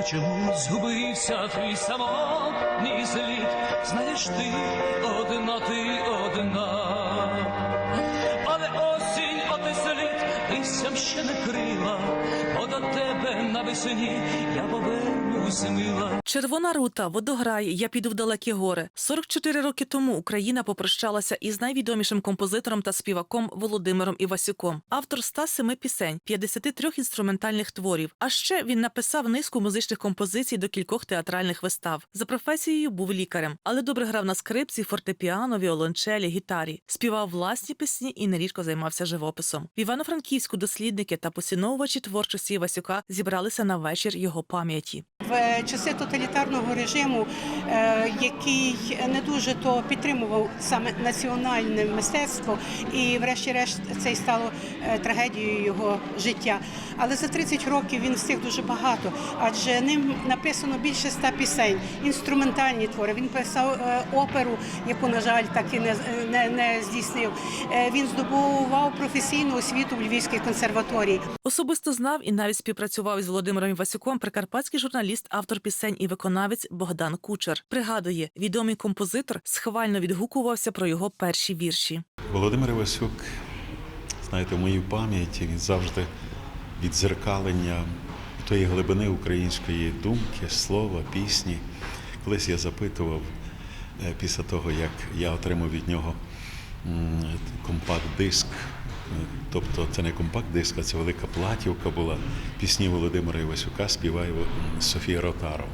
То чому згубився твій самотній слід? Знаєш ти одна, ти одна. Але осінь оте слід листям ще не крила, тебе навесні я повернусь мила. Червона рута, водограй, я піду в далекі гори. 44 роки тому Україна попрощалася із найвідомішим композитором та співаком Володимиром Івасюком, автор 107 пісень, 53 інструментальних творів. А ще він написав низку музичних композицій до кількох театральних вистав. За професією був лікарем, але добре грав на скрипці, фортепіано, віолончелі, гітарі, співав власні пісні і нерідко займався живописом. В Івано-Франківську дослідники та поціновувачі творчості Івасюка зібралися на вечір його пам'яті. В часи тоталітарного режиму, е, який не дуже то підтримував саме національне мистецтво, і, врешті-решт, це й стало е, трагедією його життя. Але за 30 років він встиг дуже багато, адже ним написано більше ста пісень, інструментальні твори. Він писав е, оперу, яку, на жаль, так і не, не, не здійснив. Він здобував професійну освіту в Львівській консерваторії. Особисто знав і навіть співпрацював із Володимиром Івасюком прикарпатський журналіст, автор пісень і виконавець Богдан Кучер. Пригадує, відомий композитор схвально відгукувався про його перші вірші. Володимир Івасюк, знаєте, в моїй пам'яті він завжди відзеркалення тої глибини української думки, слова, пісні. Колись я запитував е, після того, як я отримав від нього компакт-диск. Тобто це не компакт-диск, а це велика платівка була. Пісні Володимира Івасюка співає Софія Ротаров.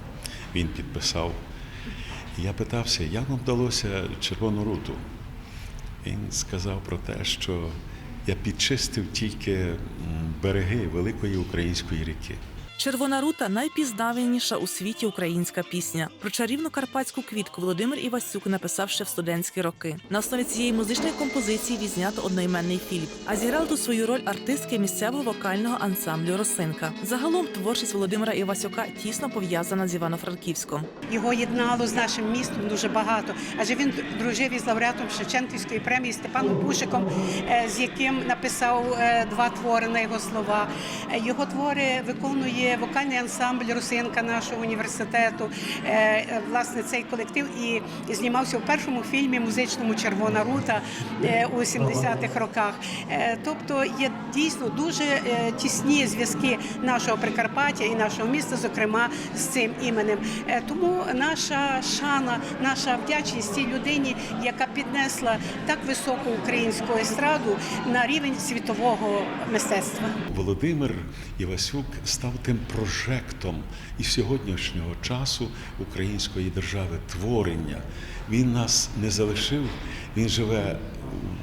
Він підписав. Я питався, як вам вдалося червону руту? Він сказав про те, що я підчистив тільки береги великої української ріки. Червона рута найпізнаваніша у світі українська пісня. Про чарівну карпатську квітку Володимир Івасюк написав ще в студентські роки. На основі цієї музичної композиції відзнято одноіменний фільм. А зіграли тут свою роль артистки місцевого вокального ансамблю Росинка. Загалом творчість Володимира Івасюка тісно пов'язана з Івано-Франківськом. Його єднало з нашим містом дуже багато, адже він дружив із лауреатом Шевченківської премії Степаном Пушиком, е, з яким написав е, два твори на його слова. Е, Його твори виконує вокальний ансамбль Русинка нашого університету. Е, е, Власне, цей колектив і знімався в першому фільмі музичному Червона рута е, у 70-х роках. Тобто є дійсно дуже тісні зв'язки нашого Прикарпаття і нашого міста, зокрема з цим іменем. Тому наша шана, наша вдячність цій людині, яка піднесла так високу українську естраду на рівень світового мистецтва. Володимир Івасюк став тим прожектом і сьогоднішнього часу української держави творення. Він нас не залишив, він живе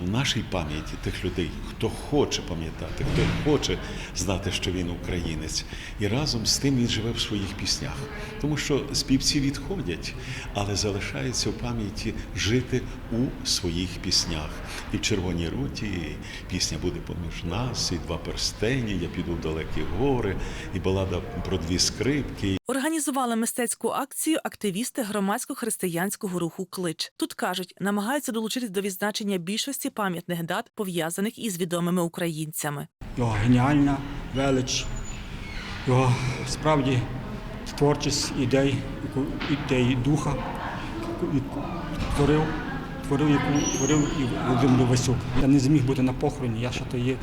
в нашій пам'яті тих людей, хто хоче пам'ятати, хто хоче знати, що він українець. І разом з тим він живе в своїх піснях. Тому що співці відходять, але залишається в пам'яті жити у своїх піснях. І в Червоній руті пісня буде поміж нас, і два перстені, я піду в далекі гори, і балада про дві скрипки. Організували мистецьку акцію активісти громадсько-християнського руху Клич. Тут кажуть, намагаються долучитись до відзначення більшості пам'ятних дат, пов'язаних із відомими українцями. його геніальна велич, його справді творчість ідей, ідей духа творив, творив, яку творив і Володимир Васюк. Я не зміг бути на похороні, я ще тоді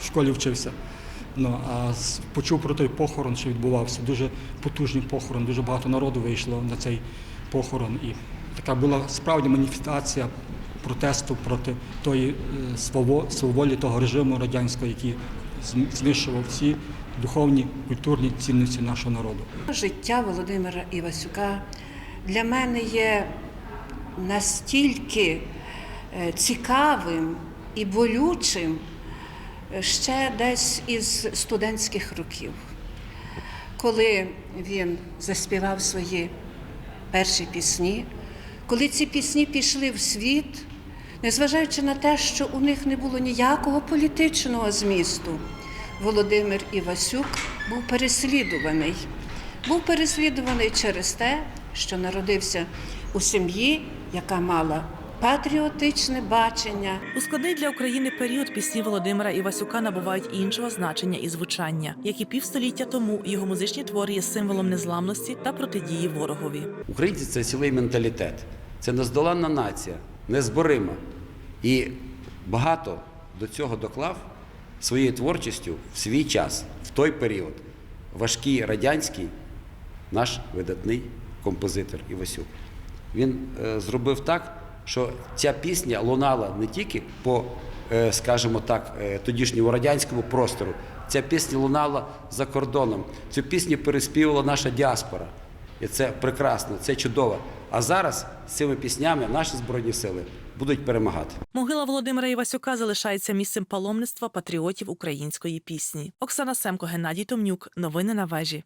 в школі вчився. Ну, а почув про той похорон, що відбувався. Дуже потужний похорон, дуже багато народу вийшло на цей похорон. І така була справді маніфестація протесту проти тої е, сваволі того режиму радянського, який знищував всі духовні, культурні цінності нашого народу. Життя Володимира Івасюка для мене є настільки е, цікавим і болючим ще десь із студентських років, коли він заспівав свої перші пісні, коли ці пісні пішли в світ, незважаючи на те, що у них не було ніякого політичного змісту, Володимир Івасюк був переслідуваний. Був переслідуваний через те, що народився у сім'ї, яка мала патріотичне бачення. У складний для України період пісні Володимира Івасюка набувають іншого значення і звучання, як і півстоліття тому його музичні твори є символом незламності та протидії ворогові. Українці це цілий менталітет, це нездоланна нація, незборима. І багато до цього доклав своєю творчістю в свій час, в той період, важкий радянський, наш видатний композитор Івасюк. Він е, зробив так, що ця пісня лунала не тільки по, е, скажімо так, е, тодішньому радянському простору, ця пісня лунала за кордоном. Цю пісню переспівувала наша діаспора. І це прекрасно, це чудово. А зараз з цими піснями наші збройні сили будуть перемагати. Могила Володимира Івасюка залишається місцем паломництва патріотів української пісні. Оксана Семко, Геннадій Томнюк. Новини на вежі.